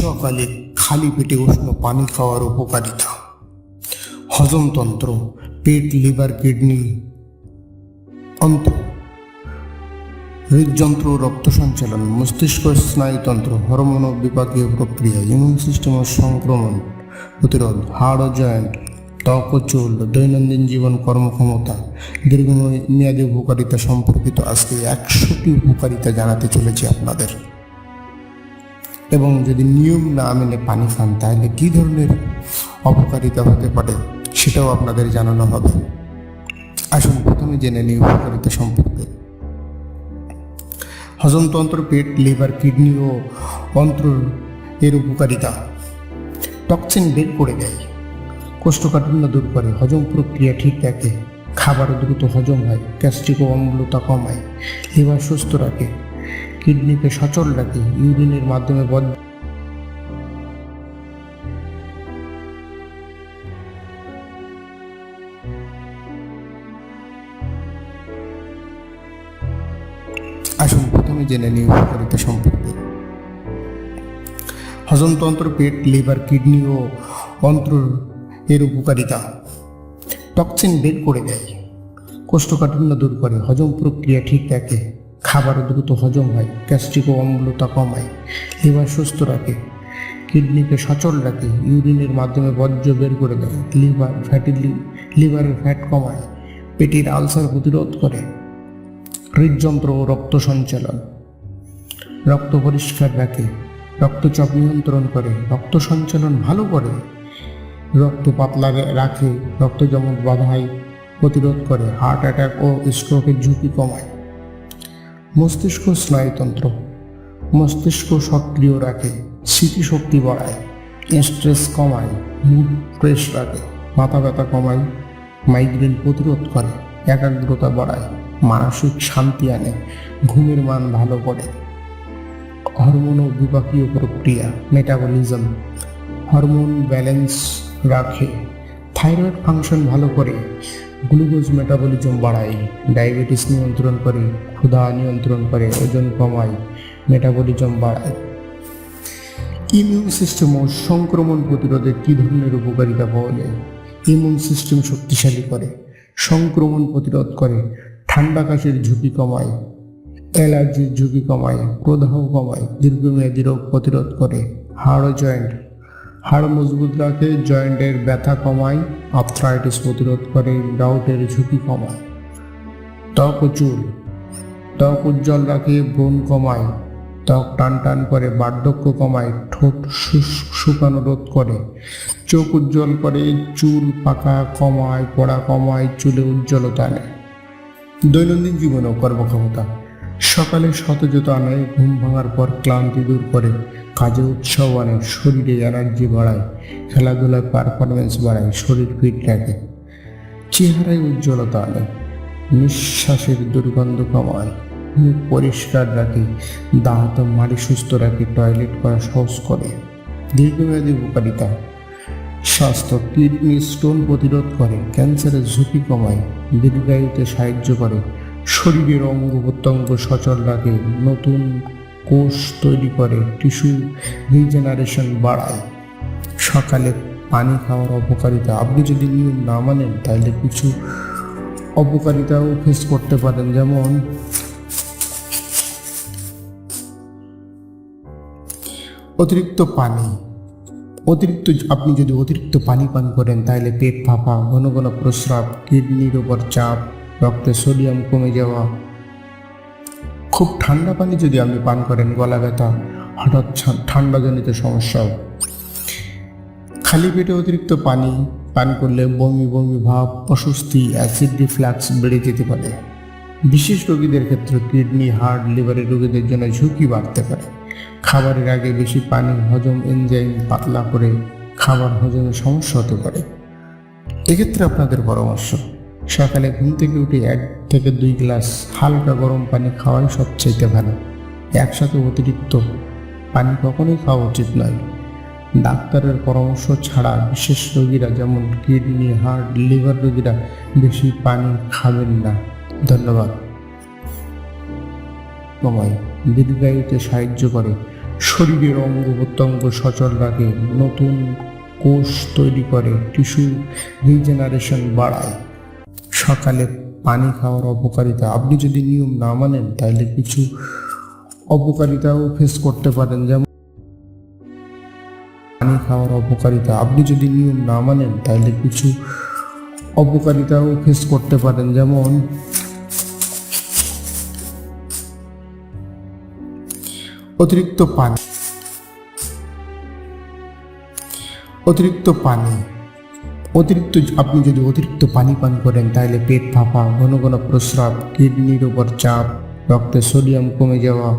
সকালে খালি পেটে উষ্ণ পানি খাওয়ার উপকারিতা। হজমতন্ত্র, পেট, লিভার, কিডনি। অন্ত্র। হৃদযন্ত্র, রক্ত সঞ্চালন, মস্তিষ্ক, স্নায়ুতন্ত্র, হরমোন বিপাকীয় প্রক্রিয়া ইমিউন সিস্টেমের সংক্রমণ, প্রতিরোধ, হাড় ও জয়েন্ট ত্বক ও চুল, দৈনন্দিন জীবন কর্মক্ষমতা, দীর্ঘমেয়াদী উপকারিতা সম্পর্কিত আজকে একশোটি উপকারিতা জানাতে চলেছি আপনাদের। এবং যদি নিয়ম না মেনে পানি খান, তাহলে কী ধরনের অপকারিতা হতে পারে সেটাও আপনাদের জানানো হবে। আসুন, প্রথমে জেনে নিই উপকারিতা সম্পর্কে। হজমতন্ত্র, পেট, লিভার, কিডনি ও অন্ত্র এর উপকারিতা। টক্সিন বের করে দেয়। কোষ্ঠকাঠিন্য দূর করে। হজম প্রক্রিয়া ঠিক রাখে। খাবার দ্রুত হজম হয়। গ্যাস্ট্রিক ও অম্লতা কমায়। লিভার সুস্থ রাখে। কিডনিকে সচল রাখে, ইউরিনের মাধ্যমে বদ আসুন প্রথমে জেনে নিই উপকারিতা সম্পর্কে। হজমতন্ত্র, পেট, লিভার, কিডনি ও অন্ত্র এর উপকারিতা। টক্সিন বের করে দেয়, কোষ্ঠকাঠিন্য দূর করে, হজম প্রক্রিয়া ঠিক রাখে। খাবার দ্রুত হজম হয় গ্যাস্ট্রিক অম্লতা কমায়, লিভার সুস্থ রাখে, কিডনিকে সচল রাখে, ইউরিনের মাধ্যমে বর্জ্য বের করে দেয়, লিভার ফ্যাটি লিভারের ফ্যাট কমায়, পেটের আলসার প্রতিরোধ করে। হৃদযন্ত্র ও রক্ত সঞ্চালন। রক্ত পরিষ্কার রাখে, রক্তচাপ নিয়ন্ত্রণ করে, রক্ত সঞ্চালন ভালো করে। রক্ত পাতলা রাখে, রক্ত যেমন বাধাই প্রতিরোধ করে, হার্ট অ্যাটাক ও স্ট্রোকের ঝুঁকি কমায়। মস্তিষ্ক স্নায়ুতন্ত্র। মস্তিষ্ক সক্রিয় রাখে, স্মৃতিশক্তি বাড়ায় স্ট্রেস কমায় মুড ফ্রেশ রাখে, মাথা ব্যথা কমায় মাইগ্রেন প্রতিরোধ করে, একাগ্রতা বাড়ায়, মানসিক শান্তি আনে, ঘুমের মান ভালো করে। হরমোন ও বিপাকীয় প্রক্রিয়া মেটাবলিজম হরমোন ব্যালেন্স রাখে থাইরয়েড ফাংশন ভালো করে গ্লুকোজ মেটাবলিজম বাড়ায়, ডায়াবেটিস নিয়ন্ত্রণ করে, ক্ষুধা নিয়ন্ত্রণ করে, ওজন কমায়, মেটাবলিজম বাড়ায়। ইমিউন সিস্টেম ও সংক্রমণ প্রতিরোধে কী ধরনের উপকারিতা পাওয়া যায়? ইমিউন সিস্টেম শক্তিশালী করে, সংক্রমণ প্রতিরোধ করে, ঠান্ডা কাশির ঝুঁকি কমায়, অ্যালার্জির ঝুঁকি কমায়, প্রদাহ কমায়, দীর্ঘমেয়াদী রোগ প্রতিরোধ করে, হাড় জয়েন্ট হাড় মজবুত রাখে, জয়েন্টের ব্যথা কমায় আর্থ্রাইটিস প্রতিরোধ করে ডাউটের ঝুঁকি কমায়। ত্বক চুল ত্বক উজ্জ্বল রাখে ব্রণ কমায়, ত্বক টান টান করে, বার্ধক্য কমায়, ঠোঁট শুকানো রোধ করে। চোখ উজ্জ্বল করে, চুল পাকা কমায়, পড়া কমায়, চুলে উজ্জ্বলতা আনে। দৈনন্দিন জীবন ও কর্মক্ষমতা। সকালে সতেজতা আনে, ঘুম ভাঙার পর ক্লান্তি দূর করে। কাজে উৎসাহ আনে, শরীরে এনার্জি বাড়ায়, খেলাধুলার পারফরমেন্স বাড়ায়, শরীর ফিট রাখে। চেহারায় উজ্জ্বলতা আনে, নিঃশ্বাসের দুর্গন্ধ কমায়, মুখ পরিষ্কার রাখে, দাঁত মাড়ি সুস্থ রাখে টয়লেট করা সহজ করে। দীর্ঘমেয়াদী উপকারিতা, স্বাস্থ্য কিডনি স্টোন প্রতিরোধ করে, ক্যান্সারের ঝুঁকি কমায়, দীর্ঘায়ুতে সাহায্য করে, শরীরের অঙ্গ প্রত্যঙ্গ সচল রাখে, নতুন কোষ তৈরি করে, টিস্যু রিজেনারেশন বাড়ায়। সকালে পানি খাওয়ার অপকারিতা। আপনি যদি নিয়ম না মানেন, তাহলে কিছু অপকারিতাও ফেস করতে পারেন। যেমন অতিরিক্ত পানি। অতিরিক্ত আপনি যদি অতিরিক্ত পানি পান করেন, তাহলে পেট ফাঁপা, ঘন ঘন প্রস্রাব, কিডনির ওপর চাপ, রক্তে সোডিয়াম কমে যাওয়া খুব ঠান্ডা পানি যদি আপনি পান করেন, গলা ব্যথা, হঠাৎ ঠান্ডাজনিত সমস্যাও খালি পেটে অতিরিক্ত পানি পান করলে বমি বমি ভাব, অস্বস্তি, অ্যাসিড রিফ্লাক্স বেড়ে যেতে পারে। বিশেষ রোগীদের ক্ষেত্রে কিডনি, হার্ট, লিভারের রোগীদের জন্য ঝুঁকি বাড়তে পারে। খাবারের আগে বেশি পানি হজম এনজাইম পাতলা করে খাবার হজমে সমস্যা হতে পারে। এক্ষেত্রে আপনাদের পরামর্শ। সকালে ঘুম থেকে উঠে এক থেকে দুই গ্লাস হালকা গরম পানি খাওয়াই সবচাইতে ভালো। একসাথে অতিরিক্ত পানি কখনোই খাওয়া উচিত নয়। ডাক্তারের পরামর্শ ছাড়া বিশেষ রোগীরা যেমন কিডনি, হার্ট, লিভার রোগীরা বেশি পানি খাবেন না। ধন্যবাদ। কমায় দীর্ঘায়ুতে সাহায্য করে। শরীরের অঙ্গ প্রত্যঙ্গ সচল রাখে। নতুন কোষ তৈরি করে। টিস্যু রিজেনারেশন বাড়ায়। সকালে পানি খাওয়ার অপকারিতা। আপনি যদি নিয়ম না মানেন, তাহলে কিছু অপকারিতাও ফেস করতে পারেন। যেমন পানি খাওয়ার অপকারিতা। আপনি যদি নিয়ম না মানেন, তাহলে কিছু অপকারিতাও ফেস করতে পারেন। যেমন অতিরিক্ত পানি। অতিরিক্ত পানি। অতিরিক্ত আপনি যদি অতিরিক্ত পানি পান করেন, তাহলে পেট ফাঁপা, ঘন ঘন প্রস্রাব, কিডনির উপর চাপ, রক্তে সোডিয়াম কমে যাওয়া।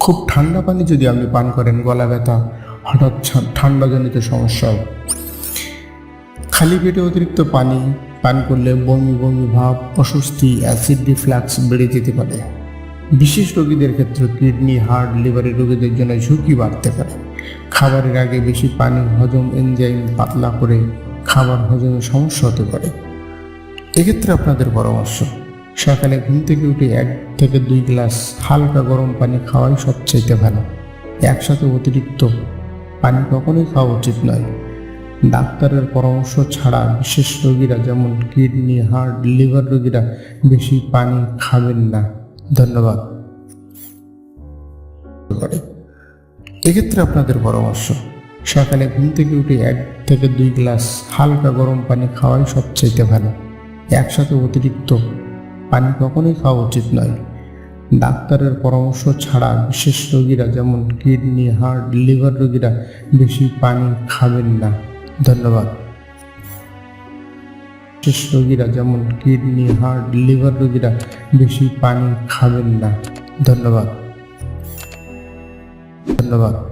খুব ঠান্ডা পানি যদি আপনি পান করেন, গলা ব্যথা, হঠাৎ ঠান্ডাজনিত সমস্যা। খালি পেটে অতিরিক্ত পানি পান করলে বমি বমি ভাব, অস্বস্তি, অ্যাসিড রিফ্লাক্স বেড়ে যেতে পারে। বিশেষ রোগীদের ক্ষেত্রে কিডনি, হার্ট, লিভারের রোগীদের জন্য ঝুঁকি বাড়তে পারে। খাবারের আগে বেশি পানি হজম এনজাইম পাতলা করে খাবার হজমে সমস্যা হতে পারে। এক্ষেত্রে আপনাদের পরামর্শ, সকালে ঘুম থেকে উঠে এক থেকে দুই গ্লাস হালকা গরম পানি খাওয়াই সবচাইতে ভালো। একসাথে অতিরিক্ত পানি কখনোই খাওয়া উচিত নয়। ডাক্তারের পরামর্শ ছাড়া বিশেষ রোগীরা যেমন কিডনি, হার্ট, লিভার রোগীরা বেশি পানি খাবেন না। ধন্যবাদ। এক্ষেত্রে আপনাদের পরামর্শ, সকালে ঘুম থেকে উঠে এক থেকে দুই গ্লাস হালকা গরম পানি খাওয়াই সবচাইতে ভালো। একসাথে অতিরিক্ত পানি কখনোই খাওয়া উচিত নয়। ডাক্তারের পরামর্শ ছাড়া বিশেষ রোগীরা যেমন কিডনি, হার্ট, লিভার রোগীরা বেশি পানি খাবেন না। ধন্যবাদ। বিশেষ রোগীরা যেমন কিডনি, হার্ট, লিভার রোগীরা বেশি পানি খাবেন না। ধন্যবাদ। ধন্যবাদ